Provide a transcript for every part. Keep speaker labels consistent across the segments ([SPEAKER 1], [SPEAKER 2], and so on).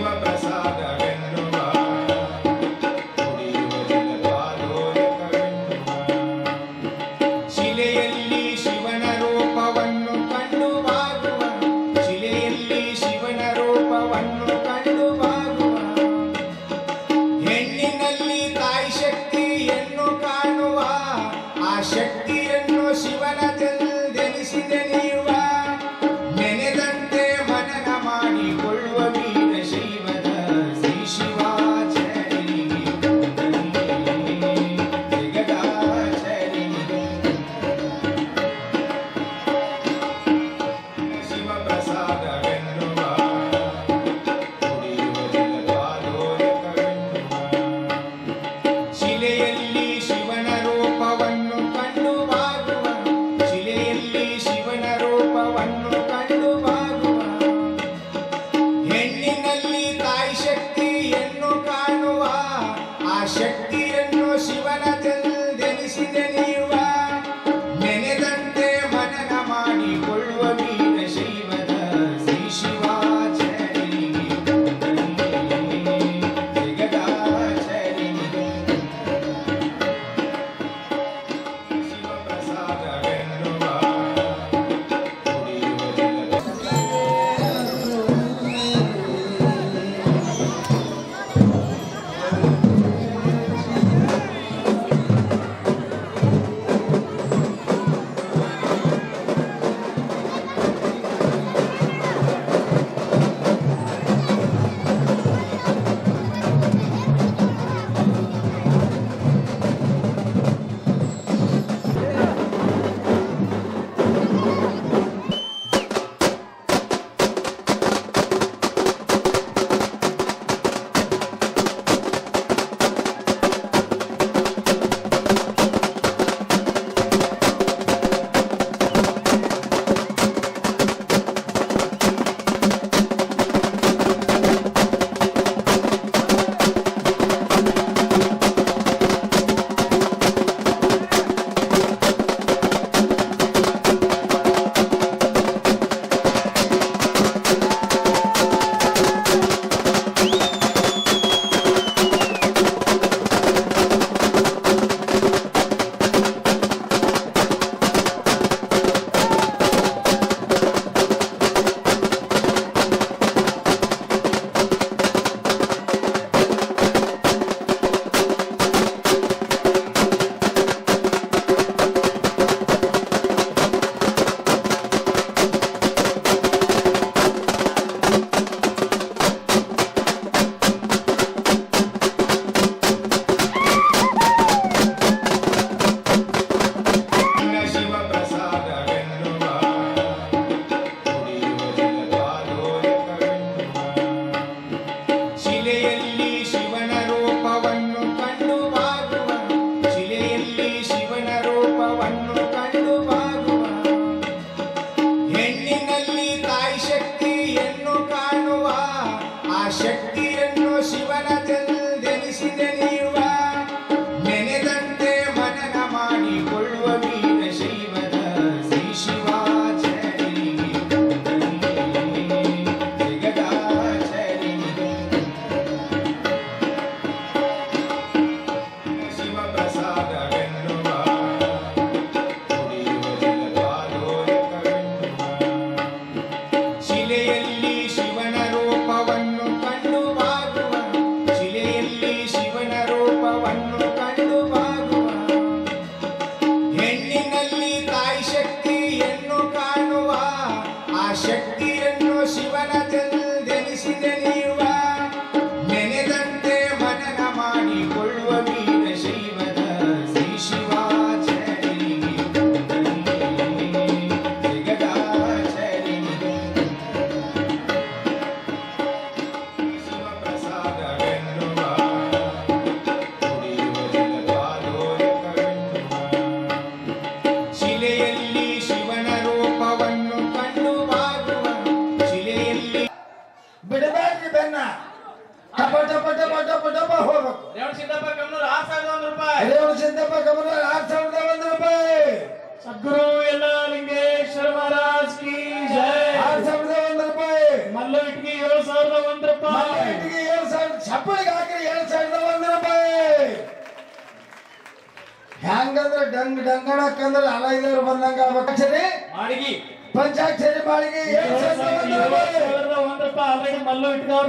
[SPEAKER 1] my best.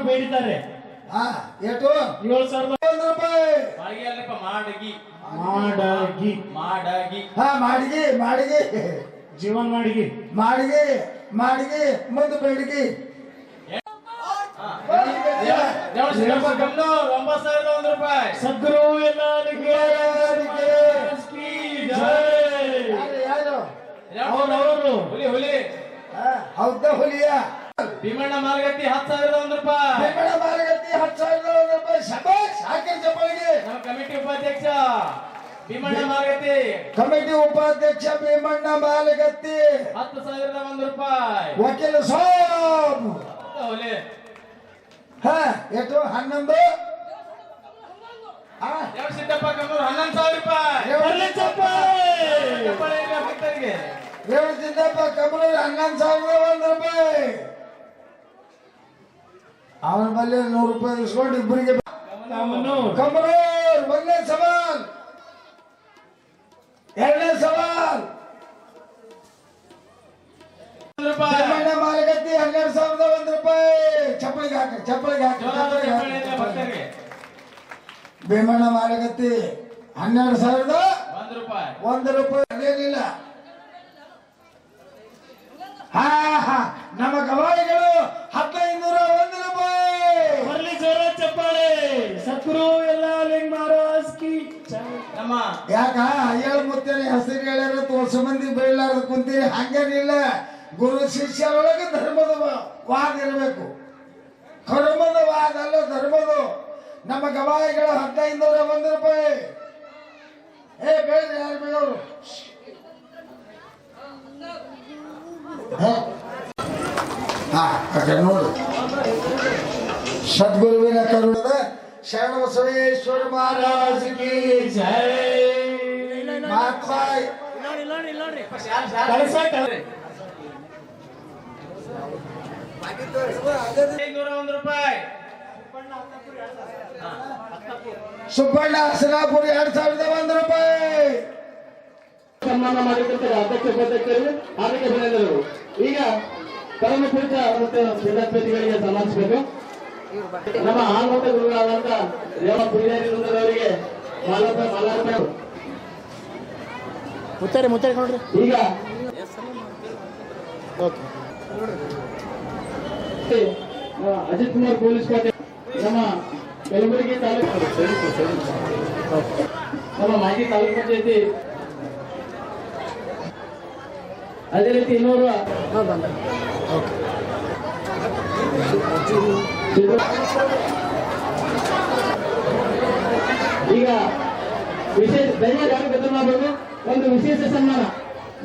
[SPEAKER 1] ಬೇಡಿದ್ದಾರೆ.
[SPEAKER 2] ಹಾ ಎಷ್ಟು
[SPEAKER 1] ಏಳು ಸಾವಿರದ
[SPEAKER 2] ಒಂದು ರೂಪಾಯಿ.
[SPEAKER 1] ಮಾಡಿಗಿ ಅಲ್ಲಪ್ಪ ಮಾಡಗಿ. ಮಾಡಗಿ. ಮಾಡಗಿ.
[SPEAKER 2] ಹಾ ಮಾಡಿಗೆ ಮಾಡಿಗೆ.
[SPEAKER 1] ಜೀವನ್ ಮಾಡಿಗಿ.
[SPEAKER 2] ಮಾಡಿಗೆ ಮಾಡಿಗೆ ಮುಂದೆ ಬೇಡಿಗೆ
[SPEAKER 1] ಒಂಬತ್ತು ಸಾವಿರದ ಒಂದು ರೂಪಾಯಿ. ಸದ್ಗುರು ಎಲ್ಲರಿಗೆ.
[SPEAKER 2] ಯಾರು?
[SPEAKER 1] ಅವ್ರವರು. ಹುಲಿ ಹುಲಿ.
[SPEAKER 2] ಹಾ, ಹೌದ ಹುಲಿಯ?
[SPEAKER 1] ಭೀಮಣ್ಣ ಮಾಲಗಟ್ಟಿ ಹತ್ತು ಸಾವಿರದ ಒಂದು ರೂಪಾಯಿ.
[SPEAKER 2] ಭೀಮಣ್ಣ ಮಾಲಗಟ್ಟಿ ಹತ್ತು ಸಾವಿರದ ಒಂದು ರೂಪಾಯಿ. ಶಬಾಷ್ ಹಾಕಿ ಚಪ್ಪಳಿಗೆ
[SPEAKER 1] ನಮ್ಮ ಕಮಿಟಿ ಉಪಾಧ್ಯಕ್ಷ ಭೀಮಣ್ಣ ಮಾರ್ಗಟ್ಟಿ
[SPEAKER 2] ಕಮಿಟಿ ಉಪಾಧ್ಯಕ್ಷ ಭೀಮಣ್ಣ ಮಾಲಗತ್ತಿ.
[SPEAKER 1] ಹತ್ತು ಸಾವಿರದ ಒಂದು ರೂಪಾಯಿ.
[SPEAKER 2] ವಕೀಲ ಸಾಬ್ ಹಾ ಎಷ್ಟು ಹನ್ನೊಂದು.
[SPEAKER 1] ಸಿದ್ದಪ್ಪ ಕಮ್ಮೂರು ಹನ್ನೊಂದು ಸಾವಿರ ರೂಪಾಯಿ. ಭಕ್ತರಿಗೆ.
[SPEAKER 2] ಸಿದ್ದಪ್ಪ? ಕಮಲ ಹನ್ನೊಂದು ಸಾವಿರದ ಒಂದು ರೂಪಾಯಿ ಅವನ ಬಲ್ಲೆ ನೂರು ರೂಪಾಯಿ ಇಸ್ಕೊಂಡು ಇಬ್ಬರಿಗೆ ಕಂಬರೋರ್ ಒಂದನೇ ಸವಾಲ್. ಎರಡನೇ ಸವಾಲ್. ಮಾಲಗತ್ತಿ ಹನ್ನೆರಡು ಸಾವಿರದ ಒಂದ್ ರೂಪಾಯಿ. ಚಪ್ಪಳಿಗೆ ಹಾಕ ಚಪ್ಪಳಿಗೆ ಹಾಕಿ ಭೀಮಣ್ಣ ಮಾಲಗತ್ತಿ ಹನ್ನೆರಡು ಸಾವಿರದ
[SPEAKER 1] ಒಂದ್ ರೂಪಾಯಿ.
[SPEAKER 2] ಒಂದು ರೂಪಾಯಿ. ಅದೇನಿಲ್ಲ. ಹಾ ಹಾ. ನಮ್ಮ ಗವಾಯಿಗಳು ಹದಿನೈದು ಒಂದು ರೂಪಾಯಿ
[SPEAKER 1] ಬರಲಿ ಜೋರ ಚಪ್ಪಾಳೆ. ಸತ್ರು ಎಲ್ಲ ಲಿಂಗ್ ಮಹಾರಾಜ್ ಕಿ ಜೈ. ನಮ್ಮ
[SPEAKER 2] ಯಾಕ? ಅಯ್ಯಳ ಮುತ್ತೇನೆ ಹೆಸರು ಹೇಳ್ಯಾರ ತೋರ್ಸ ಮಂದಿ ಬೈಲಾರ ಕುಂತೀರಿ ಹಂಗೇನಿಲ್ಲ ಗುರು ಶಿಷ್ಯರೊಳಗೆ ಧರ್ಮದ ವಾ- ವಾದ ಇರಬೇಕು. ಕರ್ಮದ ವಾದ ಅಲ್ಲ ಧರ್ಮದ. ನಮ್ಮ ಗವಾಯಿಗಳು ಹದಿನೈದುನೂರ ಒಂದು ರೂಪಾಯಿ ಏ ಬೇಡ ಯಾರು ಬೇಡವರು ಹಾ ಅದೇ ನೋಡು ಸದ್ಗುರುವಿನ ಕರುಣದ ಶರಣ ಬಸವೇಶ್ವರ ಮಹಾರಾಜ ಕಿ
[SPEAKER 1] ಜೈ
[SPEAKER 2] ಮಹಾತ್ಮ
[SPEAKER 1] ಕಳಸ ಕಳ್ರಿ. ಐನೂರ ಒಂದು ರೂಪಾಯಿ
[SPEAKER 2] ಸುಬ್ಬಣ್ಣ ಹಸನಾಪುರ ಎರಡ್ ಸಾವಿರದ ಒಂದು ರೂಪಾಯಿ
[SPEAKER 3] ಸನ್ಮಾನ ಮಾಡಿರ್ತಕ್ಕಂಥ ಅಧ್ಯಕ್ಷ ಉಪಾಧ್ಯಕ್ಷರು ಹಾರ್ದಿಕ ಅಭಿನಂದನೆಗಳು. ಈಗ ಪರಮ ಪೂಜ ಮತ್ತು ವಿದ್ಯಾರ್ಥಿಗಳಿಗೆ ಸನ್ಮಾನಿಸಬೇಕು. ನಮ್ಮ ಆನ್ಮತ ಗುರುಗಳಾದಂತ ರೇವ ಪೂಜಾರಿ ಅವರಿಗೆ ಮಾಲಾಪ ಮಾಲಾರ್ಪಣೆ.
[SPEAKER 4] ಮುತ್ತಾರೆ ಮುತ್ತಾರೆ ನೋಡ್ರಿ.
[SPEAKER 3] ಈಗ ಅಜಿತ್ ಕುಮಾರ್ ಪೊಲೀಸ್ ಖಾತೆ ನಮ್ಮ ಕಲಬುರಗಿ ತಾಲೂಕು ನಮ್ಮ ಮಾಜಿ ತಾಲೂಕು ಪಂಚಾಯತಿ ಅದೇ ರೀತಿ ಇನ್ನೂರು. ಈಗ ವಿಶೇಷ ದಯಮಾಡಿ ಯಾರು ಮಾಡಬೇಕು ಒಂದು ವಿಶೇಷ ಸನ್ಮಾನ.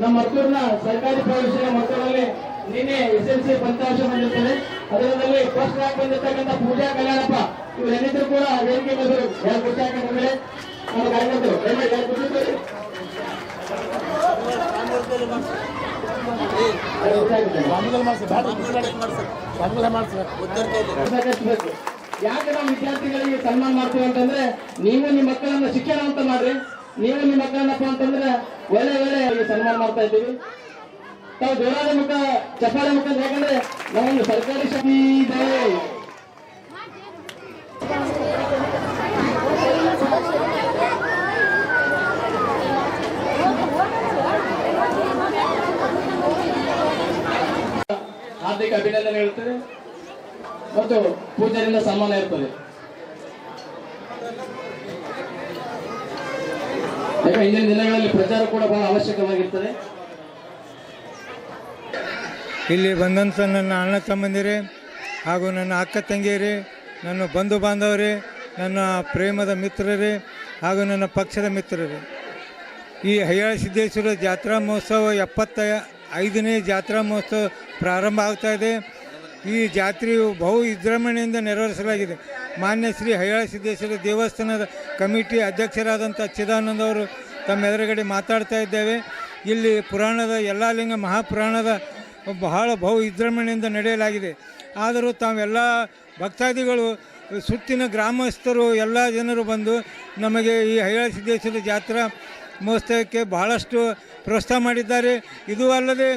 [SPEAKER 3] ನಮ್ಮ ಮತ್ತೂರಿನ ಸರ್ಕಾರಿ ಪ್ರೌಢಶಾಲೆ ಮಕ್ಕಳಲ್ಲಿ ನಿನ್ನೆ ಎಸ್ ಎಲ್ ಸಿ ಫಲಿತಾಂಶ ಬಂದಿರ್ತದೆ. ಅದರಲ್ಲಿ ಫಸ್ಟ್ ರ್ಯಾಂಕ್ ಬಂದಿರ್ತಕ್ಕಂಥ ಪೂಜಾ ಕಲ್ಯಾಣಪ್ಪ ಇವರೆಲ್ಲಿದ್ರು ಕೂಡ ವೇದಿಕೆ ಬಂದರು ಯಾರು ಕುರ್ಚಿ ನಮ್ಮ ಕಾರ್ಯಕರ್ತರು. ಯಾರು ಕೂತಿರ್ತೀರಿ? ಯಾಕೆ ನಾವು ವಿದ್ಯಾರ್ಥಿಗಳಿಗೆ ಸನ್ಮಾನ ಮಾಡ್ತೀವಿ ಅಂತಂದ್ರೆ ನೀವು ನಿಮ್ಮ ಮಕ್ಕಳನ್ನ ಶಿಕ್ಷಣ ಅಂತ ಮಾಡ್ರಿ. ನೀವು ನಿಮ್ಮ ಮಕ್ಕಳನ್ನಪ್ಪ ಅಂತಂದ್ರೆ ಒಳ್ಳೆ ಒಳ್ಳೆ ಸನ್ಮಾನ ಮಾಡ್ತಾ ಇದ್ದೀವಿ. ತಾವು ಜೋರಾದ ಮುಖ, ಚಪ್ಪಾಳೆ ಮುಖ ಯಾಕಂದ್ರೆ ನಾವೊಂದು ಸರ್ಕಾರಿ ಶಕ್ತಿ ಇದೆ. ಹಾರ್ದಿಕ ಅಭಿನಂದನೆ ಹೇಳ್ತಾರೆ ಮತ್ತು ಪೂಜಾರಿಂದ ಸನ್ಮಾನ ಇರ್ತದೆ. ಇಂದಿನ ದಿನಗಳಲ್ಲಿ ಪ್ರಚಾರ ಕೂಡ ಬಹಳ ಅವಶ್ಯಕವಾಗಿರ್ತದೆ.
[SPEAKER 5] ಇಲ್ಲಿ ಬಂದಂಥ ನನ್ನ ಅಣ್ಣ ತಮ್ಮಂದಿರೇ ಹಾಗೂ ನನ್ನ ಅಕ್ಕ ತಂಗಿಯರೇ, ನನ್ನ ಬಂಧು ಬಾಂಧವರೇ, ನನ್ನ ಪ್ರೇಮದ ಮಿತ್ರರೇ ಹಾಗೂ ನನ್ನ ಪಕ್ಷದ ಮಿತ್ರರೇ. ಈ ಹಯ್ಯಾಳ ಸಿದ್ದೇಶ್ವರ ಜಾತ್ರಾ ಮಹೋತ್ಸವ ಎಪ್ಪತ್ತ ಐದನೇ ಜಾತ್ರಾ ಮಹೋತ್ಸವ ಪ್ರಾರಂಭ ಆಗ್ತಾ ಇದೆ. ಈ ಜಾತ್ರೆಯು ಬಹು ವಿಜೃಂಭಣೆಯಿಂದ ನೆರವೇರಿಸಲಾಗಿದೆ. ಮಾನ್ಯ ಶ್ರೀ ಹಯ್ಯಾಳ ಸಿದ್ದೇಶ್ವರ ದೇವಸ್ಥಾನದ ಕಮಿಟಿ ಅಧ್ಯಕ್ಷರಾದಂಥ ಚಿದಾನಂದ ಅವರು ತಮ್ಮ ಎದುರುಗಡೆ ಮಾತಾಡ್ತಾ ಇದ್ದೇವೆ. ಇಲ್ಲಿ ಪುರಾಣದ, ಎಲ್ಲ ಲಿಂಗ ಮಹಾಪುರಾಣದ ಬಹಳ ಬಹು ವಿಜೃಂಭಣೆಯಿಂದ ನಡೆಯಲಾಗಿದೆ. ಆದರೂ ತಾವೆಲ್ಲ ಭಕ್ತಾದಿಗಳು, ಸುತ್ತಿನ ಗ್ರಾಮಸ್ಥರು, ಎಲ್ಲ ಜನರು ಬಂದು ನಮಗೆ ಈ ಹಯ್ಯಾಳ ಸಿದ್ದೇಶ್ವರ ಜಾತ್ರಾ ಮಹೋತ್ಸವಕ್ಕೆ ಬಹಳಷ್ಟು ಪ್ರೋತ್ಸಾಹ ಮಾಡಿದ್ದಾರೆ. ಇದು ಅಲ್ಲದೆ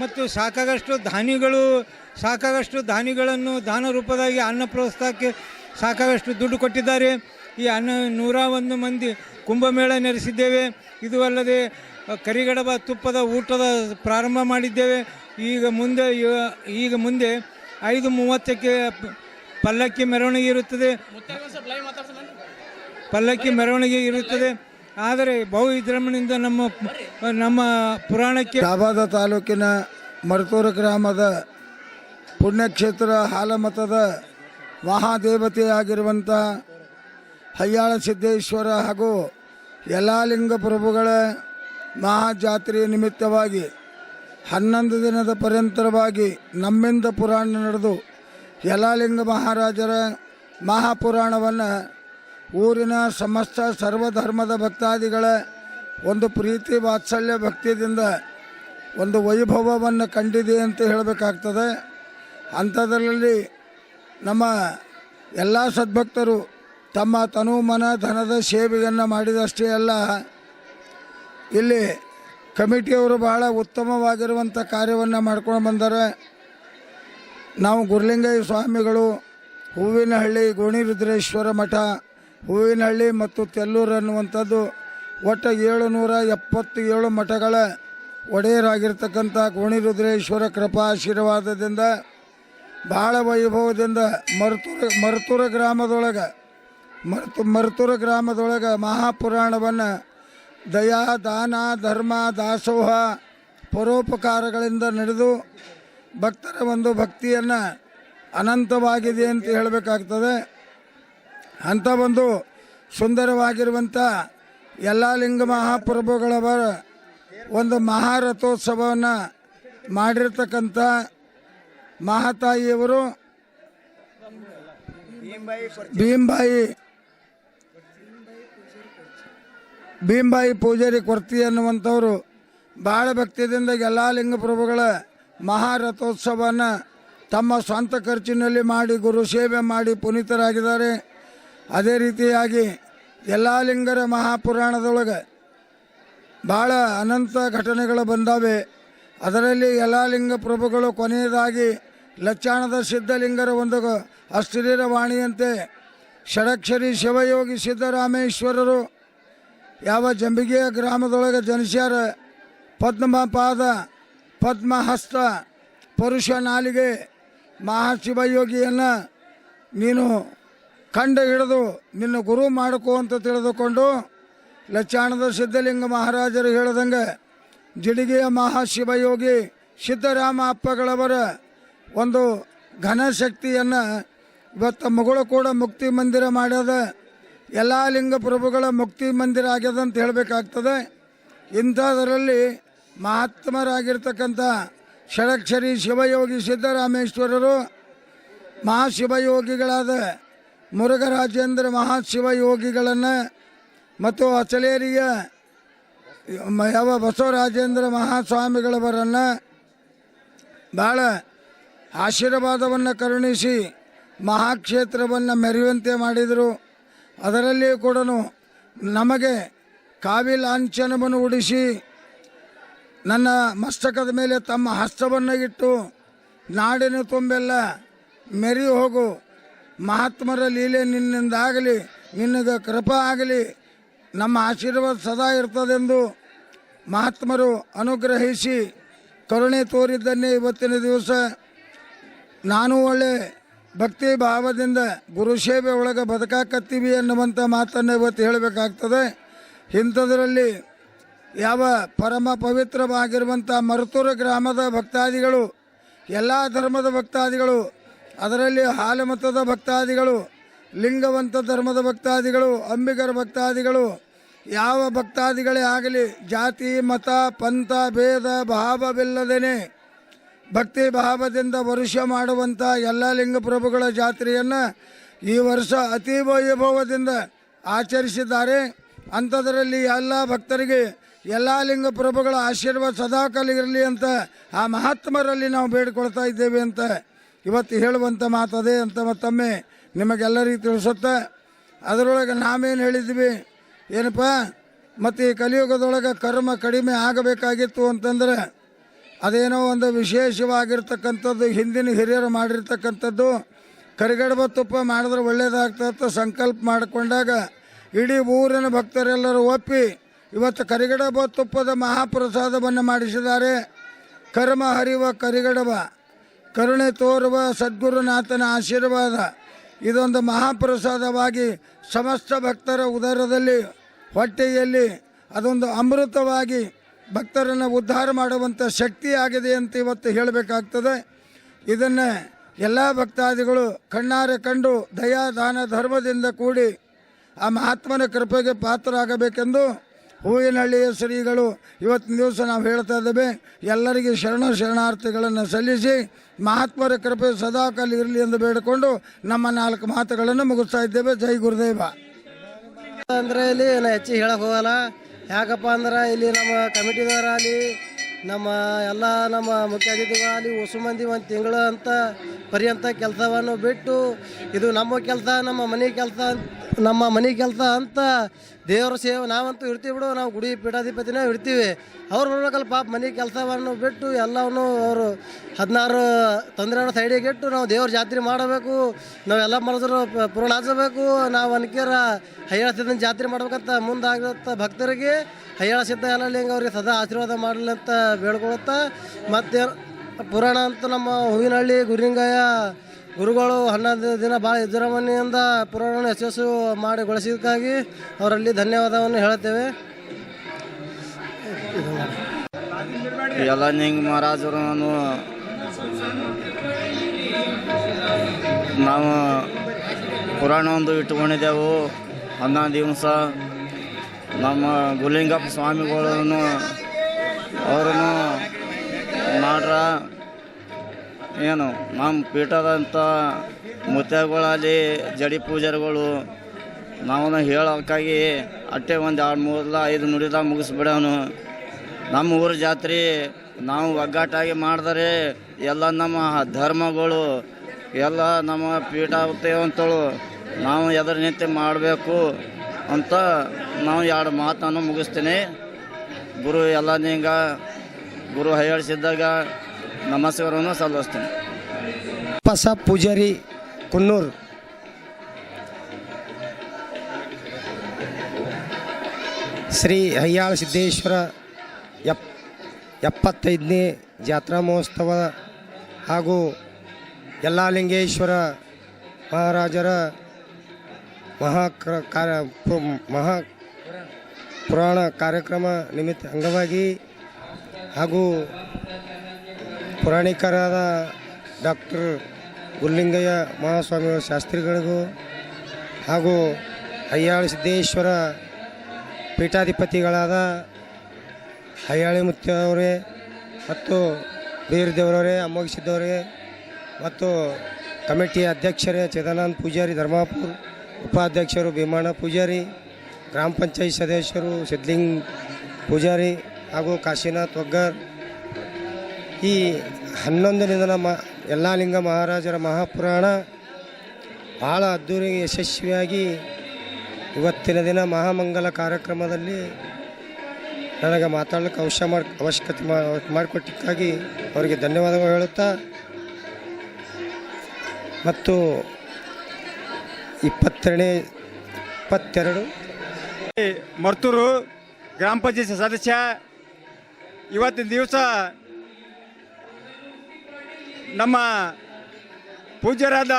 [SPEAKER 5] ಮತ್ತು ಸಾಕಾಗಷ್ಟು ದಾನಿಗಳು ಸಾಕಾಗಷ್ಟು ದಾನಿಗಳನ್ನು ದಾನ ರೂಪದಾಗಿ ಅನ್ನ ಪ್ರೋತ್ಸಾಹಕ್ಕೆ ಸಾಕಾಗಷ್ಟು ದುಡ್ಡು ಕೊಟ್ಟಿದ್ದಾರೆ. ಈ ಅನ್ನ ನೂರ ಒಂದು ಮಂದಿ ಕುಂಭಮೇಳ ನಡೆಸಿದ್ದೇವೆ ಇದು ಅಲ್ಲದೆ ಕರಿಗಡಬ ತುಪ್ಪದ ಊಟದ ಪ್ರಾರಂಭ ಮಾಡಿದ್ದೇವೆ. ಈಗ ಮುಂದೆ ಈಗ ಮುಂದೆ ಐದು ಮೂವತ್ತಕ್ಕೆ ಪಲ್ಲಕ್ಕಿ ಮೆರವಣಿಗೆ ಇರುತ್ತದೆ. ಪಲ್ಲಕ್ಕಿ ಮೆರವಣಿಗೆ ಇರುತ್ತದೆ. ಆದರೆ ಬಹು ವಿಜೃಂಭಣೆಯಿಂದ ನಮ್ಮ ನಮ್ಮ ಪುರಾಣಕ್ಕೆ
[SPEAKER 2] ದಾಬಾದ ತಾಲೂಕಿನ ಮರ್ತೂರು ಗ್ರಾಮದ ಪುಣ್ಯಕ್ಷೇತ್ರ ಹಾಲಮತದ ಮಹಾದೇವತೆಯಾಗಿರುವಂಥ ಹಯ್ಯಾಳ ಸಿದ್ದೇಶ್ವರ ಹಾಗೂ ಯಲಾಲಿಂಗ ಪ್ರಭುಗಳ ಮಹಾಜಾತ್ರೆಯ ನಿಮಿತ್ತವಾಗಿ ಹನ್ನೊಂದು ದಿನದ ಪರ್ಯಂತರವಾಗಿ ನಮ್ಮಿಂದ ಪುರಾಣ ನಡೆದು ಯಲಾಲಿಂಗ ಮಹಾರಾಜರ ಮಹಾಪುರಾಣವನ್ನು ಊರಿನ ಸಮಸ್ತ ಸರ್ವಧರ್ಮದ ಭಕ್ತಾದಿಗಳ, ಒಂದು ಪ್ರೀತಿ ವಾತ್ಸಲ್ಯ ಭಕ್ತಿಯಿಂದ ಒಂದು ವೈಭವವನ್ನು ಕಂಡಿದೆ ಅಂತ ಹೇಳಬೇಕಾಗ್ತದೆ. ಅಂಥದ್ರಲ್ಲಿ ನಮ್ಮ ಎಲ್ಲ ಸದ್ಭಕ್ತರು ತಮ್ಮ ತನು ಮನ ಧನದ ಸೇವೆಯನ್ನು ಮಾಡಿದಷ್ಟೇ ಅಲ್ಲ, ಇಲ್ಲಿ ಕಮಿಟಿಯವರು ಬಹಳ ಉತ್ತಮವಾಗಿರುವಂಥ ಕಾರ್ಯವನ್ನು ಮಾಡ್ಕೊಂಡು ಬಂದರೆ, ನಾವು ಗುರುಲಿಂಗಯ್ಯ ಸ್ವಾಮಿಗಳು, ಹೂವಿನಹಳ್ಳಿ ಗೋಣಿರುದ್ರೇಶ್ವರ ಮಠ ಹೂವಿನಹಳ್ಳಿ ಮತ್ತು ತೆಲ್ಲೂರು ಅನ್ನುವಂಥದ್ದು ಒಟ್ಟು ಏಳು ನೂರ ಎಪ್ಪತ್ತು ಏಳು ಮಠಗಳ ಒಡೆಯರಾಗಿರ್ತಕ್ಕಂಥ ಗೋಣಿರುದ್ರೇಶ್ವರ ಕೃಪಾ ಆಶೀರ್ವಾದದಿಂದ ಬಹಳ ವೈಭವದಿಂದ ಮರ್ತುರ ಮರ್ತುರ ಗ್ರಾಮದೊಳಗೆ, ಮರ್ತು, ಮರ್ತುರ ಗ್ರಾಮದೊಳಗೆ ಮಹಾಪುರಾಣವನ್ನು ದಯಾ, ದಾನ, ಧರ್ಮ, ದಾಸೋಹ ಪರೋಪಕಾರಗಳಿಂದ ನಡೆದು ಭಕ್ತರ ಒಂದು ಭಕ್ತಿಯನ್ನು ಅನಂತವಾಗಿದೆ ಅಂತ ಹೇಳಬೇಕಾಗ್ತದೆ. ಅಂಥ ಒಂದು ಸುಂದರವಾಗಿರುವಂಥ ಎಲ್ಲ ಲಿಂಗ ಮಹಾಪ್ರಭುಗಳವರ ಒಂದು ಮಹಾರಥೋತ್ಸವವನ್ನು ಮಾಡಿರ್ತಕ್ಕಂಥ ಮಹಾತಾಯಿಯವರು ಭೀಮ್ಬಾಯಿ ಭೀಮ್ಬಾಯಿ ಪೂಜಾರಿ ಕೊರ್ತಿ ಅನ್ನುವಂಥವ್ರು ಭಾಳ ಭಕ್ತಿಯಿಂದ ಎಲ್ಲ ಲಿಂಗ ಪ್ರಭುಗಳ ಮಹಾರಥೋತ್ಸವವನ್ನು ತಮ್ಮ ಸ್ವಂತ ಖರ್ಚಿನಲ್ಲಿ ಮಾಡಿ, ಗುರು ಸೇವೆ ಮಾಡಿ ಪುನೀತರಾಗಿದ್ದಾರೆ. ಅದೇ ರೀತಿಯಾಗಿ ಎಲ್ಲ ಲಿಂಗರ ಮಹಾಪುರಾಣದೊಳಗೆ ಭಾಳ ಅನಂತ ಘಟನೆಗಳು ಬಂದಾವೆ. ಅದರಲ್ಲಿ ಎಲ್ಲ ಲಿಂಗ ಪ್ರಭುಗಳು ಕೊನೆಯದಾಗಿ ಲಚ್ಚಾಣದ ಸಿದ್ಧಲಿಂಗರ ಒಂದು ಅಸ್ಥಿರ ವಾಣಿಯಂತೆ ಷಡಕ್ಷರಿ ಶಿವಯೋಗಿ ಸಿದ್ದರಾಮೇಶ್ವರರು ಯಾವ ಜಂಬಿಗೆಯ ಗ್ರಾಮದೊಳಗೆ ಜನಿಸ್ಯಾರ. ಪದ್ಮಪಾದ, ಪದ್ಮಹಸ್ತ, ಪುರುಷ ನಾಲಿಗೆ ಮಹಾಶಿವಯೋಗಿಯನ್ನು ನೀನು ಕಂಡು ಹಿಡಿದು ನಿನ್ನ ಗುರು ಮಾಡಿಕೋ ಅಂತ ತಿಳಿದುಕೊಂಡು ಲಚ್ಚಾಣದ ಸಿದ್ಧಲಿಂಗ ಮಹಾರಾಜರು ಹೇಳ್ದಂಗೆ ಜಿಡಿಗೆಯ ಮಹಾಶಿವಯೋಗಿ ಸಿದ್ದರಾಮ ಅಪ್ಪಗಳವರ ಒಂದು ಘನಶಕ್ತಿಯನ್ನು ಇವತ್ತು ಮಗಳು ಕೂಡ ಮುಕ್ತಿ ಮಂದಿರ ಮಾಡ್ಯದ. ಎಲ್ಲ ಲಿಂಗ ಪ್ರಭುಗಳ ಮುಕ್ತಿ ಮಂದಿರ ಆಗ್ಯದ ಅಂತ ಹೇಳಬೇಕಾಗ್ತದೆ. ಇಂಥದರಲ್ಲಿ ಮಹಾತ್ಮರಾಗಿರ್ತಕ್ಕಂಥ ಷಡಕ್ಷರಿ ಶಿವಯೋಗಿ ಸಿದ್ದರಾಮೇಶ್ವರರು ಮಹಾಶಿವಯೋಗಿಗಳಾದ ಮುರುಘರಾಜೇಂದ್ರ ಮಹಾಶಿವಯೋಗಿಗಳನ್ನು ಮತ್ತು ಅಚಲೇರಿಯ ಯಾವ ಬಸವರಾಜೇಂದ್ರ ಮಹಾಸ್ವಾಮಿಗಳವರನ್ನು ಭಾಳ ಆಶೀರ್ವಾದವನ್ನು ಕರುಣಿಸಿ ಮಹಾಕ್ಷೇತ್ರವನ್ನು ಮೆರೆಯುವಂತೆ ಮಾಡಿದರು. ಅದರಲ್ಲಿಯೂ ಕೂಡ ನಮಗೆ ಕಾವಿ ಲಾಂಛನವನ್ನು ಉಡಿಸಿ ನನ್ನ ಮಸ್ತಕದ ಮೇಲೆ ತಮ್ಮ ಹಸ್ತವನ್ನು ಇಟ್ಟು ನಾಡಿನ ತುಂಬೆಲ್ಲ ಮೆರಿ ಹೋಗು. ಮಹಾತ್ಮರ ಲೀಲೆ ನಿನ್ನಿಂದಾಗಲಿ ನಿನಗೆ ಕೃಪಾ ಆಗಲಿ, ನಮ್ಮ ಆಶೀರ್ವಾದ ಸದಾ ಇರ್ತದೆಂದು ಮಹಾತ್ಮರು ಅನುಗ್ರಹಿಸಿ ಕರುಣೆ ತೋರಿದ್ದನ್ನೇ ಇವತ್ತಿನ ದಿವಸ ನಾನು ಒಳ್ಳೆ ಭಕ್ತಿ ಭಾವದಿಂದ ಗುರು ಸೇವೆ ಒಳಗೆ ಬದುಕಾಕತ್ತೀವಿ ಅನ್ನುವಂಥ ಮಾತನ್ನು ಇವತ್ತು ಹೇಳಬೇಕಾಗ್ತದೆ. ಇಂಥದ್ರಲ್ಲಿ ಯಾವ ಪರಮ ಪವಿತ್ರವಾಗಿರುವಂಥ ಮರುತೂರು ಗ್ರಾಮದ ಭಕ್ತಾದಿಗಳು, ಎಲ್ಲ ಧರ್ಮದ ಭಕ್ತಾದಿಗಳು ಅದರಲ್ಲಿ ಹಾಲಮತದ ಭಕ್ತಾದಿಗಳು, ಲಿಂಗವಂತ ಧರ್ಮದ ಭಕ್ತಾದಿಗಳು, ಅಂಬಿಗರ ಭಕ್ತಾದಿಗಳು, ಯಾವ ಭಕ್ತಾದಿಗಳೇ ಆಗಲಿ, ಜಾತಿ, ಮತ, ಪಂಥ, ಭೇದ, ಭಾವವಿಲ್ಲದೇನೆ ಭಕ್ತಿ ಭಾವದಿಂದ ವರುಷ ಮಾಡುವಂಥ ಎಲ್ಲ ಲಿಂಗ ಪ್ರಭುಗಳ ಜಾತ್ರೆಯನ್ನು ಈ ವರ್ಷ ಅತಿ ವೈಭವದಿಂದ ಆಚರಿಸಿದ್ದಾರೆ. ಅಂಥದರಲ್ಲಿ ಎಲ್ಲ ಭಕ್ತರಿಗೆ ಎಲ್ಲ ಲಿಂಗ ಪ್ರಭುಗಳ ಆಶೀರ್ವಾದ ಸದಾಕಾಲ ಇರಲಿ ಅಂತ ಆ ಮಹಾತ್ಮರಲ್ಲಿ ನಾವು ಬೇಡಿಕೊಳ್ತಾ ಇದ್ದೇವೆ ಅಂತ ಇವತ್ತು ಹೇಳುವಂಥ ಮಾತದೇ ಅಂತ ಮತ್ತೊಮ್ಮೆ ನಿಮಗೆಲ್ಲರಿಗೂ ತಿಳಿಸುತ್ತೆ. ಅದರೊಳಗೆ ನಾವೇನು ಹೇಳಿದ್ವಿ? ಏನಪ್ಪ? ಮತ್ತು ಈ ಕಲಿಯುಗದೊಳಗೆ ಕರ್ಮ ಕಡಿಮೆ ಆಗಬೇಕಾಗಿತ್ತು ಅಂತಂದರೆ ಅದೇನೋ ಒಂದು ವಿಶೇಷವಾಗಿರ್ತಕ್ಕಂಥದ್ದು, ಹಿಂದಿನ ಹಿರಿಯರು ಮಾಡಿರ್ತಕ್ಕಂಥದ್ದು. ಕರಿಗಡಬ ತುಪ್ಪ ಮಾಡಿದ್ರೆ ಒಳ್ಳೇದಾಗ್ತದೆ, ಸಂಕಲ್ಪ ಮಾಡಿಕೊಂಡಾಗ ಇಡೀ ಊರಿನ ಭಕ್ತರೆಲ್ಲರೂ ಒಪ್ಪಿ ಇವತ್ತು ಕರಿಗಡಬ ತುಪ್ಪದ ಮಹಾಪ್ರಸಾದವನ್ನು ಮಾಡಿಸಿದ್ದಾರೆ. ಕರ್ಮ ಹರಿವ ಕರಿಗಡಬ. ಕರುಣೆ ತೋರುವ ಸದ್ಗುರುನಾಥನ ಆಶೀರ್ವಾದ. ಇದೊಂದು ಮಹಾಪ್ರಸಾದವಾಗಿ ಸಮಸ್ತ ಭಕ್ತರ ಉದರದಲ್ಲಿ, ಹೊಟ್ಟೆಯಲ್ಲಿ ಅದೊಂದು ಅಮೃತವಾಗಿ ಭಕ್ತರನ್ನು ಉದ್ಧಾರ ಮಾಡುವಂಥ ಶಕ್ತಿ ಆಗಿದೆ ಅಂತ ಇವತ್ತು ಹೇಳಬೇಕಾಗ್ತದೆ. ಇದನ್ನೇ ಎಲ್ಲ ಭಕ್ತಾದಿಗಳು ಕಣ್ಣಾರೆ ಕಂಡು ದಯಾ ದಾನ ಧರ್ಮದಿಂದ ಕೂಡಿ ಆ ಮಹಾತ್ಮನ ಕೃಪೆಗೆ ಪಾತ್ರರಾಗಬೇಕೆಂದು ಹೂವಿನಹಳ್ಳಿಯ ಶ್ರೀಗಳು, ಇವತ್ತಿನ ದಿವಸ ನಾವು ಹೇಳ್ತಾ ಇದ್ದೇವೆ, ಎಲ್ಲರಿಗೆ ಶರಣ ಶರಣಾರ್ಥಿಗಳನ್ನು ಸಲ್ಲಿಸಿ, ಮಹಾತ್ಮರ ಕೃಪೆ ಸದಾಕಾಲ ಇರಲಿ ಎಂದು ಬೇಡಿಕೊಂಡು ನಮ್ಮ ನಾಲ್ಕು ಮಾತುಗಳನ್ನು ಮುಗಿಸ್ತಾ ಇದ್ದೇವೆ. ಜೈ ಗುರುದೇವ.
[SPEAKER 6] ಅಂದ್ರೆ ಇಲ್ಲಿ ಹೆಚ್ಚಿಗೆ ಹೇಳಕ್ಕೆ ಹೋಗಲ್ಲ. ಯಾಕಪ್ಪ ಅಂದ್ರೆ ಇಲ್ಲಿ ನಮ್ಮ ಕಮಿಟಿದವರಾಗಲಿ ನಮ್ಮ ಎಲ್ಲ ನಮ್ಮ ಮುಖ್ಯ ಅಲ್ಲಿ ಹೊಸ ಮಂದಿ ಒಂದು ತಿಂಗಳು ಅಂತ ಪರ್ಯಂತ ಕೆಲಸವನ್ನು ಬಿಟ್ಟು ಇದು ನಮ್ಮ ಕೆಲಸ, ನಮ್ಮ ಮನೆ ಕೆಲಸ ನಮ್ಮ ಮನೆ ಕೆಲಸ ಅಂತ ದೇವರ ಸೇವೆ ನಾವಂತೂ ಇರ್ತೀವಿ ಬಿಡು, ನಾವು ಗುಡಿ ಪೀಠಾಧಿಪತಿನೇ ಇರ್ತೀವಿ. ಅವ್ರು ಬರ್ಬೇಕಲ್ಲ ಪಾಪ ಮನೆ ಕೆಲಸವನ್ನು ಬಿಟ್ಟು ಎಲ್ಲವನ್ನು ಅವರು ಹದಿನಾರು ತೊಂದರೆಯನ್ನು ಸೈಡಿಗೆ ಇಟ್ಟು ನಾವು ದೇವ್ರ ಜಾತ್ರೆ ಮಾಡಬೇಕು, ನಾವೆಲ್ಲ ಮಾಡಿದ್ರು ಪೂರ್ಣ ನಾವು ಅನ್ಕೇರ ಸಿದ್ಧನ ಜಾತ್ರೆ ಮಾಡ್ಬೇಕಂತ ಮುಂದಾಗತ್ತ ಭಕ್ತರಿಗೆ ಹಯ್ಯಾಳ ಸಿದ್ಧ ಎಲ್ಲ ಲಿಂಗ ಅವ್ರಿಗೆ ಸದಾ ಆಶೀರ್ವಾದ ಮಾಡಲಿ ಅಂತ ಬೇಡ್ಕೊಳುತ್ತಾ, ಮತ್ತೆ ಪುರಾಣ ಅಂತ ನಮ್ಮ ಹೂವಿನಹಳ್ಳಿ ಗುರಿಂಗಯ್ಯ ಗುರುಗಳು ಹನ್ನೊಂದು ದಿನ ಭಾಳ ವಿಜೃಂಭಣೆಯಿಂದ ಪುರಾಣ ಯಶಸ್ಸು ಮಾಡಿಗೊಳಿಸಿದ್ದಕ್ಕಾಗಿ ಅವರಲ್ಲಿ ಧನ್ಯವಾದವನ್ನು ಹೇಳುತ್ತೇವೆ
[SPEAKER 7] ಎಲ್ಲ ಮಹಾರಾಜರನ್ನು ಮಹಾರಾಜರು ನಾನು ನಾವು ಪುರಾಣ ಒಂದು ಇಟ್ಕೊಂಡಿದ್ದೆವು ಹನ್ನೊಂದು ದಿವಸ ನಮ್ಮ ಗುಲಿಂಗಪ್ಪ ಸ್ವಾಮಿಗಳನ್ನು ಅವರನ್ನು ಮಾಡ್ರ. ಏನು, ನಮ್ಮ ಪೀಠದಂಥ ಮುತ್ಯಗಳಲ್ಲಿ ಜಡಿ ಪೂಜಾರಿಗಳು ನಾವನ್ನ ಹೇಳೋಕ್ಕಾಗಿ ಅಟ್ಟೆ ಒಂದು ಎರಡು ಮೂರಲ್ಲ ಐದು ನುಡಿದ ಮುಗಿಸ್ಬಿಡೋನು. ನಮ್ಮ ಊರ ಜಾತ್ರೆ ನಾವು ಒಗ್ಗಟ್ಟಾಗಿ ಮಾಡಿದರೆ ಎಲ್ಲ ನಮ್ಮ ಧರ್ಮಗಳು, ಎಲ್ಲ ನಮ್ಮ ಪೀಠ ಅಂತೇಳು ನಾವು ಎದುರು ನಿಂತು ಮಾಡಬೇಕು. ಅಂತ ನಾವು ಎರಡು ಮಾತನ್ನು ಮುಗಿಸ್ತೀನಿ. ಗುರು ಎಲ್ಲ ನಿಂಗ, ಗುರು ಹೈಯಾಡಿಸಿದ್ದಾಗ ನಮಸ್ಕಾರವನ್ನು ಸಲ್ಲಿಸ್ತೀನಿ.
[SPEAKER 6] ಪಸ ಪೂಜಾರಿ, ಕುನ್ನೂರು. ಶ್ರೀ ಹಯ್ಯಾಳ ಸಿದ್ದೇಶ್ವರ ಎಪ್, ಎಪ್ಪತ್ತೈದನೇ ಜಾತ್ರಾ ಮಹೋತ್ಸವ ಹಾಗೂ ಯಲ್ಲಾಲಿಂಗೇಶ್ವರ ಮಹಾರಾಜರ ಮಹಾ ಕ್ರ- ಕಾರ್ಯ ಮಹಾ ಪುರಾಣ ಕಾರ್ಯಕ್ರಮ ನಿಮಿತ್ತ ಅಂಗವಾಗಿ ಹಾಗೂ ಪುರಾಣಿಕರಾದ ಡಾಕ್ಟರ್ ಗುರುಲಿಂಗಯ್ಯ ಮಹಾಸ್ವಾಮಿ ಶಾಸ್ತ್ರಿಗಳಿಗೂ ಹಾಗೂ ಹಯ್ಯಾಳ ಸಿದ್ದೇಶ್ವರ ಪೀಠಾಧಿಪತಿಗಳಾದ ಹಯ್ಯಾಳಿ ಮುತ್ತವರೇ ಮತ್ತು ಬೀರದೇವರವರೇ ಅಮ್ಮಗಿಸಿದ್ದವರೇ ಮತ್ತು ಕಮಿಟಿಯ ಅಧ್ಯಕ್ಷರೇ ಚಿದಾನಂದ ಪೂಜಾರಿ ಧರ್ಮಾಪುರ್ ಉಪಾಧ್ಯಕ್ಷರು, ಭೀಮಣ್ಣ ಪೂಜಾರಿ, ಗ್ರಾಮ ಪಂಚಾಯತ್ ಸದಸ್ಯರು ಸಿದ್ಲಿಂಗ್ ಪೂಜಾರಿ ಹಾಗೂ ಕಾಶಿನಾಥ್ ಒಗ್ಗರ್. ಈ ಹನ್ನೊಂದು ದಿನ ಮ, ಯಲ್ಲಾಲಿಂಗ ಮಹಾರಾಜರ ಮಹಾಪುರಾಣ ಭಾಳ ಅದ್ಧೂರಿ ಯಶಸ್ವಿಯಾಗಿ ಇವತ್ತಿನ ದಿನ ಮಹಾಮಂಗಲ ಕಾರ್ಯಕ್ರಮದಲ್ಲಿ ನನಗೆ ಮಾತಾಡಲಿಕ್ಕೆ ಅವಶ್ಯ ಮಾಡಿ, ಅವಶ್ಯಕತೆ ಮಾಡಿಕೊಟ್ಟಿಕ್ಕಾಗಿ ಅವರಿಗೆ ಧನ್ಯವಾದಗಳು ಹೇಳುತ್ತಾ. ಮತ್ತು ಇಪ್ಪತ್ತೆರಡನೇ ಇಪ್ಪತ್ತೆರಡು.
[SPEAKER 8] ಮರ್ತೂರು ಗ್ರಾಮ ಪಂಚಾಯತ್ ಸದಸ್ಯ, ಇವತ್ತಿನ ದಿವಸ ನಮ್ಮ ಪೂಜ್ಯರಾದ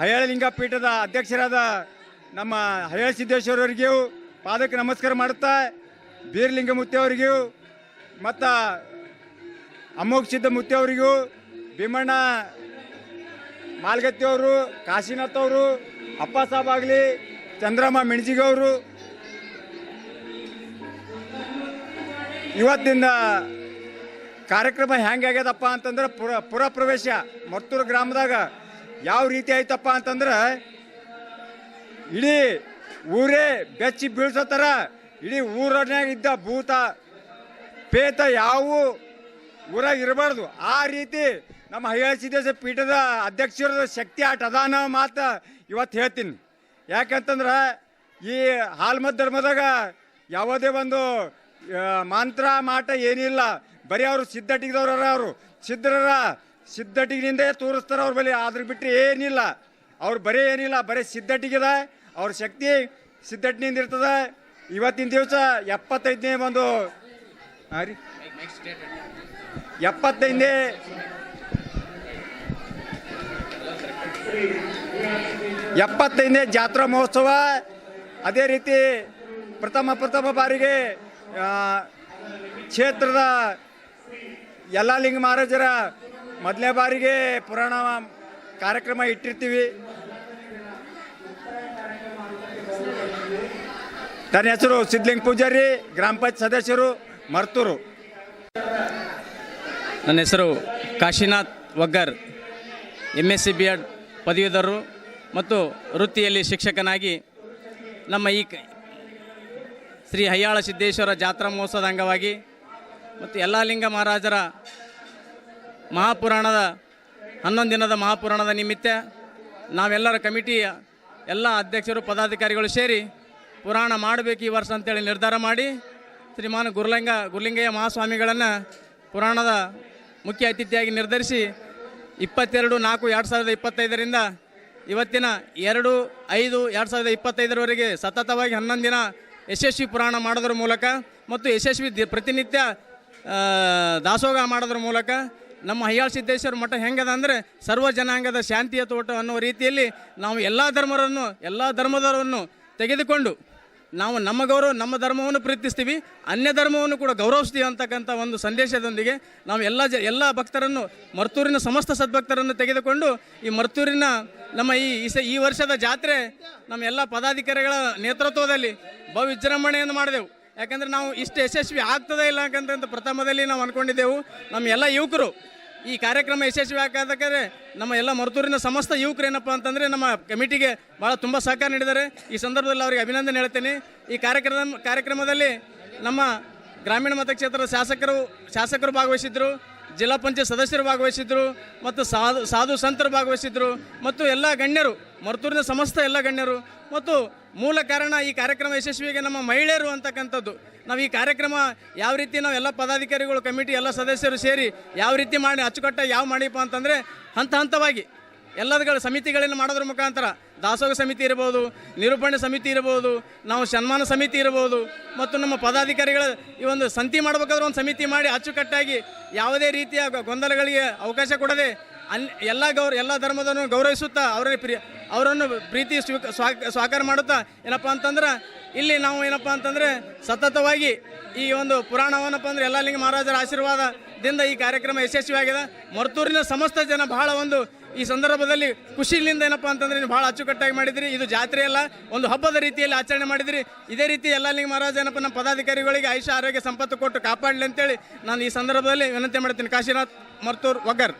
[SPEAKER 8] ಹಯಳಲಿಂಗ ಪೀಠದ ಅಧ್ಯಕ್ಷರಾದ ನಮ್ಮ ಹಯಳ ಸಿದ್ದೇಶ್ವರವರಿಗೂ ಪಾದಕ್ಕೆ ನಮಸ್ಕಾರ ಮಾಡುತ್ತಾ, ಬೀರಲಿಂಗಮೂರ್ತಿ ಅವರಿಗೂ ಮತ್ತು ಅಮೋಘ ಸಿದ್ಧ ಅವರಿಗೂ ಭೀಮಣ್ಣ ಮಾಲ್ಗತ್ತಿ ಅವರು, ಕಾಶಿನಾಥ್ ಅವರು, ಅಪ್ಪ ಸಾಬ್ ಆಗಲಿ, ಚಂದ್ರಮ್ಮ ಮಿಣಜಿಗವರು ಇವತ್ತಿನ ಕಾರ್ಯಕ್ರಮ ಹೆಂಗೆ ಆಗ್ಯದಪ್ಪ ಅಂತಂದ್ರೆ ಪುರ ಪುರ ಪ್ರವೇಶ ಮರ್ತೂರು ಗ್ರಾಮದಾಗ ಯಾವ ರೀತಿ ಆಯ್ತಪ್ಪ ಅಂತಂದ್ರೆ ಇಡೀ ಊರೇ ಬೆಚ್ಚಿ ಬೀಳ್ಸೋ ಥರ ಇಡೀ ಊರನ್ಯಾಗ ಇದ್ದ ಭೂತ, ಪೇತ ಯಾವ ಊರಾಗ ಇರಬಾರ್ದು. ಆ ರೀತಿ ನಮ್ಮ ಸಿದ್ದೇಶ ಪೀಠದ ಅಧ್ಯಕ್ಷರದ ಶಕ್ತಿ ಆಟ ಅದಾನ ಮಾತು ಇವತ್ತು ಹೇಳ್ತೀನಿ. ಯಾಕಂತಂದ್ರೆ ಈ ಹಾಲ್ಮದ್ ಧರ್ಮದಾಗ ಯಾವುದೇ ಒಂದು ಮಾಂತ್ರ ಮಂತ್ರ, ಮಾಟ ಏನಿಲ್ಲ. ಬರೀ ಅವರು ಸಿದ್ಧಟಿಗದವ್ರ ಅವರು. ಸಿದ್ಧರ ಸಿದ್ಧಟಿಗಿನಿಂದೇ ತೋರಿಸ್ತಾರೆ ಅವ್ರ ಬಳಿ. ಅದ್ರ ಬಿಟ್ಟರೆ ಏನಿಲ್ಲ. ಅವ್ರು ಬರೀ ಏನಿಲ್ಲ, ಬರೀ ಸಿದ್ಧಟಿಗಿದೆ. ಅವ್ರ ಶಕ್ತಿ ಸಿದ್ಧಟಿನಿಂದ ಇರ್ತದೆ. ಇವತ್ತಿನ ದಿವಸ ಎಪ್ಪತ್ತೈದನೇ ಒಂದು ಹಾಂ ರೀ? ಎಪ್ಪತ್ತೈದನೇ ಎಪ್ಪತ್ತೈದನೇ ಜಾತ್ರಾ ಮಹೋತ್ಸವ. ಅದೇ ರೀತಿ ಪ್ರಥಮ ಪ್ರಥಮ ಬಾರಿಗೆ ಕ್ಷೇತ್ರದ ಯಲ್ಲಾಲಿಂಗ ಮಹಾರಾಜರ ಮೊದಲನೇ ಬಾರಿಗೆ ಪುರಾಣ ಕಾರ್ಯಕ್ರಮ ಇಟ್ಟಿರ್ತೀವಿ. ನನ್ನ ಹೆಸರು ಸಿದ್ಲಿಂಗ ಪೂಜಾರಿ, ಗ್ರಾಮ ಪಂಚಾಯತ್ ಸದಸ್ಯರು ಮರ್ತೂರು.
[SPEAKER 3] ನನ್ನ ಹೆಸರು Kashinath Waggar M S C B Ed ಪದವೀಧರರು ಮತ್ತು ವೃತ್ತಿಯಲ್ಲಿ ಶಿಕ್ಷಕನಾಗಿ ನಮ್ಮ ಈ ಶ್ರೀ ಹಯ್ಯಾಳ ಸಿದ್ದೇಶ್ವರ ಜಾತ್ರಾ ಮಹೋತ್ಸವದ ಅಂಗವಾಗಿ ಮತ್ತು ಯಲ್ಲಾಲಿಂಗ ಮಹಾರಾಜರ ಮಹಾಪುರಾಣದ ಹನ್ನೊಂದು ದಿನದ ಮಹಾಪುರಾಣದ ನಿಮಿತ್ತ ನಾವೆಲ್ಲರ ಕಮಿಟಿಯ ಎಲ್ಲ ಅಧ್ಯಕ್ಷರು, ಪದಾಧಿಕಾರಿಗಳು ಸೇರಿ ಪುರಾಣ ಮಾಡಬೇಕು ಈ ವರ್ಷ ಅಂತೇಳಿ ನಿರ್ಧಾರ ಮಾಡಿ ಶ್ರೀಮಾನ ಗುರುಲಿಂಗ ಗುರುಲಿಂಗಯ್ಯ ಮಹಾಸ್ವಾಮಿಗಳನ್ನು ಪುರಾಣದ ಮುಖ್ಯ ಅತಿಥಿಯಾಗಿ ನಿರ್ಧರಿಸಿ ಇಪ್ಪತ್ತೆರಡು ನಾಲ್ಕು ಎರಡು ಸಾವಿರದ ಇಪ್ಪತ್ತೈದರಿಂದ ಇವತ್ತಿನ ಎರಡು ಐದು ಎರಡು ಸಾವಿರದ ಇಪ್ಪತ್ತೈದರವರೆಗೆ ಸತತವಾಗಿ ಹನ್ನೊಂದು ದಿನ ಯಶಸ್ವಿ ಪುರಾಣ ಮಾಡೋದ್ರ ಮೂಲಕ ಮತ್ತು ಯಶಸ್ವಿ ದಿ- ಪ್ರತಿನಿತ್ಯ ದಾಸೋಗ ದಾಸೋಹ ಮಾಡೋದ್ರ ಮೂಲಕ ನಮ್ಮ ಹಯ್ಯಾಳ ಸಿದ್ದೇಶ್ವರ ಮಠ ಹೆಂಗದ ಅಂದರೆ ಸರ್ವ ಜನಾಂಗದ ಶಾಂತಿಯ ತೋಟ ಅನ್ನೋ ರೀತಿಯಲ್ಲಿ ನಾವು ಎಲ್ಲ ಧರ್ಮರನ್ನು, ಎಲ್ಲ ಧರ್ಮದವರನ್ನು ತೆಗೆದುಕೊಂಡು ನಾವು ನಮ್ಮ ಗೌರವ, ನಮ್ಮ ಧರ್ಮವನ್ನು ಪ್ರೀತಿಸ್ತೀವಿ. ಅನ್ಯ ಧರ್ಮವನ್ನು ಕೂಡ ಗೌರವಿಸ್ತೀವಿ ಅಂತಕ್ಕಂಥ ಒಂದು ಸಂದೇಶದೊಂದಿಗೆ ನಾವು ಎಲ್ಲ ಜ, ಎಲ್ಲ ಭಕ್ತರನ್ನು, ಮರ್ತೂರಿನ ಸಮಸ್ತ ಸದ್ಭಕ್ತರನ್ನು ತೆಗೆದುಕೊಂಡು ಈ ಮರ್ತೂರಿನ ನಮ್ಮ ಈ ಈ ವರ್ಷದ ಜಾತ್ರೆ ನಮ್ಮ ಎಲ್ಲ ಪದಾಧಿಕಾರಿಗಳ ನೇತೃತ್ವದಲ್ಲಿ ಬಹು ವಿಜೃಂಭಣೆಯನ್ನು ಮಾಡಿದೆವು. ಯಾಕಂದರೆ ನಾವು ಇಷ್ಟು ಯಶಸ್ವಿ ಆಗ್ತದೆ ಇಲ್ಲ ಯಾಕಂತ ಪ್ರಥಮದಲ್ಲಿ ನಾವು ಅಂದ್ಕೊಂಡಿದ್ದೆವು. ನಮ್ಮ ಎಲ್ಲ ಯುವಕರು ಈ ಕಾರ್ಯಕ್ರಮ ಯಶಸ್ವಿ ನಮ್ಮ ಎಲ್ಲ ಮರ್ತೂರಿನ ಸಮಸ್ತ ಯುವಕರು ಏನಪ್ಪ ಅಂತಂದರೆ ನಮ್ಮ ಕಮಿಟಿಗೆ ಭಾಳ ತುಂಬ ಸಹಕಾರ ನೀಡಿದ್ದಾರೆ. ಈ ಸಂದರ್ಭದಲ್ಲಿ ಅವರಿಗೆ ಅಭಿನಂದನೆ ಹೇಳ್ತೇನೆ. ಈ ಕಾರ್ಯಕ್ರಮ ಕಾರ್ಯಕ್ರಮದಲ್ಲಿ ನಮ್ಮ ಗ್ರಾಮೀಣ ಮತಕ್ಷೇತ್ರದ ಶಾಸಕರು ಶಾಸಕರು ಭಾಗವಹಿಸಿದ್ರು. ಜಿಲ್ಲಾ ಪಂಚಾಯತ್ ಸದಸ್ಯರು ಭಾಗವಹಿಸಿದ್ರು ಮತ್ತು ಸಾಧು ಸಾಧು ಸಂತರು ಭಾಗವಹಿಸಿದ್ರು ಮತ್ತು ಎಲ್ಲ ಗಣ್ಯರು, ಮರ್ತೂರಿನ ಸಮಸ್ತ ಎಲ್ಲ ಗಣ್ಯರು ಮತ್ತು ಮೂಲ ಕಾರಣ ಈ ಕಾರ್ಯಕ್ರಮ ಯಶಸ್ವಿಗೆ ನಮ್ಮ ಮಹಿಳೆಯರು ಅಂತಕ್ಕಂಥದ್ದು. ನಾವು ಈ ಕಾರ್ಯಕ್ರಮ ಯಾವ ರೀತಿ ನಾವು ಎಲ್ಲ ಪದಾಧಿಕಾರಿಗಳು, ಕಮಿಟಿ ಎಲ್ಲ ಸದಸ್ಯರು ಸೇರಿ ಯಾವ ರೀತಿ ಮಾಡಿ, ಅಚ್ಚುಕಟ್ಟಾಗಿ ಯಾವ ಮಾಡಿಪ್ಪ ಅಂತಂದರೆ ಹಂತ ಹಂತವಾಗಿ ಎಲ್ಲದಗಳ ಸಮಿತಿಗಳನ್ನು ಮಾಡೋದ್ರ ಮುಖಾಂತರ ದಾಸೋಹ ಸಮಿತಿ ಇರ್ಬೋದು, ನಿರೂಪಣೆ ಸಮಿತಿ ಇರ್ಬೋದು, ನಾವು ಸನ್ಮಾನ ಸಮಿತಿ ಇರ್ಬೋದು, ಮತ್ತು ನಮ್ಮ ಪದಾಧಿಕಾರಿಗಳ ಈ ಒಂದು ಸಂತಿ ಮಾಡಬೇಕಾದ್ರೆ ಒಂದು ಸಮಿತಿ ಮಾಡಿ ಅಚ್ಚುಕಟ್ಟಾಗಿ ಯಾವುದೇ ರೀತಿಯ ಗೊಂದಲಗಳಿಗೆ ಅವಕಾಶ ಕೊಡದೆ ಅನ್ ಎಲ್ಲ ಗೌರ, ಎಲ್ಲ ಧರ್ಮದನ್ನು ಗೌರವಿಸುತ್ತಾ ಅವರನ್ನು ಪ್ರಿಯ ಅವರನ್ನು ಪ್ರೀತಿ ಸ್ವೀಕ ಸ್ವಾಕಾರ ಮಾಡುತ್ತಾ ಏನಪ್ಪ ಅಂತಂದ್ರೆ, ಇಲ್ಲಿ ನಾವು ಏನಪ್ಪ ಅಂತಂದರೆ ಸತತವಾಗಿ ಈ ಒಂದು ಪುರಾಣವನ್ನಪ್ಪ ಅಂದ್ರೆ ಲಿಂಗ ಮಹಾರಾಜರ ಆಶೀರ್ವಾದದಿಂದ ಈ ಕಾರ್ಯಕ್ರಮ ಯಶಸ್ವಿಯಾಗಿದೆ. ಮರ್ತೂರಿನ ಸಮಸ್ತ ಜನ ಬಹಳ ಒಂದು ಈ ಸಂದರ್ಭದಲ್ಲಿ ಖುಷಿಲಿಂದ ಏನಪ್ಪ ಅಂತಂದ್ರೆ ನೀವು ಬಹಳ ಅಚ್ಚುಕಟ್ಟಾಗಿ ಮಾಡಿದ್ರಿ. ಇದು ಜಾತ್ರೆ ಅಲ್ಲ, ಒಂದು ಹಬ್ಬದ ರೀತಿಯಲ್ಲಿ ಆಚರಣೆ ಮಾಡಿದ್ರಿ. ಇದೇ ರೀತಿ ಯಲ್ಲಾಲಿಂಗ ಮಹಾರಾಜ ಏನಪ್ಪ, ನಮ್ಮ ಪದಾಧಿಕಾರಿಗಳಿಗೆ ಆಯುಷ ಆರೋಗ್ಯ ಸಂಪತ್ತು ಕೊಟ್ಟು ಕಾಪಾಡಲಿ ಅಂತೇಳಿ ನಾನು ಈ ಸಂದರ್ಭದಲ್ಲಿ ವಿನಂತಿ ಮಾಡ್ತೀನಿ. ಕಾಶಿನಾಥ್ ಮರ್ತೂರ್ ವಗರ್